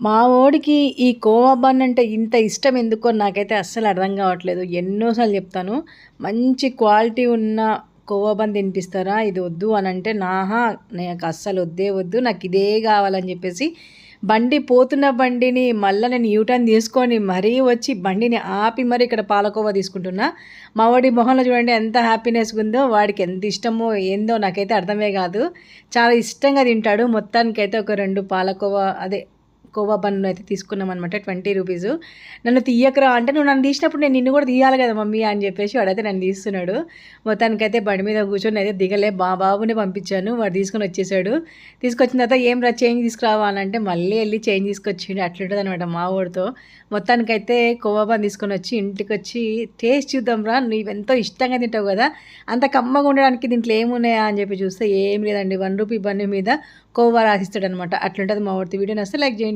మా ఓడికి ఈ కోవా బన్ అంటే ఇంత ఇష్టం ఎందుకో నాకైతే అస్సలు అర్థం కావట్లేదు. ఎన్నోసార్లు చెప్తాను మంచి క్వాలిటీ ఉన్న కోవా బన్ తినిపిస్తారా ఇది వద్దు అని అంటే నాహా నాకు అస్సలు వద్దే వద్దు నాకు ఇదే కావాలని చెప్పేసి బండి పోతున్న బండిని మళ్ళీ నేను యూటర్న్ తీసుకొని మరీ వచ్చి బండిని ఆపి మరీ ఇక్కడ పాలకోవా తీసుకుంటున్నా. మా వాడి మొహంలో చూడండి ఎంత హ్యాపీనెస్ ఉందో వాడికి ఎంత ఇష్టమో ఏందో నాకైతే అర్థమే కాదు. చాలా ఇష్టంగా తింటాడు. మొత్తానికైతే ఒక రెండు పాలకోవా అదే కోవా బన్ను అయితే తీసుకున్నాం అనమాట ట్వంటీ రూపీస్. నన్ను తీయకరా అంటే నువ్వు నన్ను తీసినప్పుడు నేను నిన్ను కూడా తీయాలి కదా మమ్మీ అని చెప్పేసి వాడైతే నన్ను తీస్తున్నాడు. మొత్తానికైతే బండి మీద కూర్చొని అయితే దిగలే బా బాబుని పంపించాను వాడు తీసుకొని వచ్చేసాడు. తీసుకొచ్చిన తర్వాత ఏం రా చేంజ్ తీసుకురావా? అని అంటే మళ్ళీ వెళ్ళి చేంజ్ తీసుకొచ్చిండు అట్లుంటుంది అనమాట మా ఊడితో మొత్తానికైతే కోవా బన్ తీసుకొని వచ్చి ఇంటికి వచ్చి టేస్ట్ చూద్దాం రా నువ్వు ఎంతో ఇష్టంగా తింటావు కదా అంత కమ్మగా ఉండడానికి దీంట్లో ఏమున్నాయా? అని చెప్పి చూస్తే ఏం లేదండి వన్ రూపీ బన్నీ మీద కోవా రాసిస్తాడు అనమాట అట్లుంటుంది మా ఊడితో వీడియో నస్తే లైక్ చేయండి.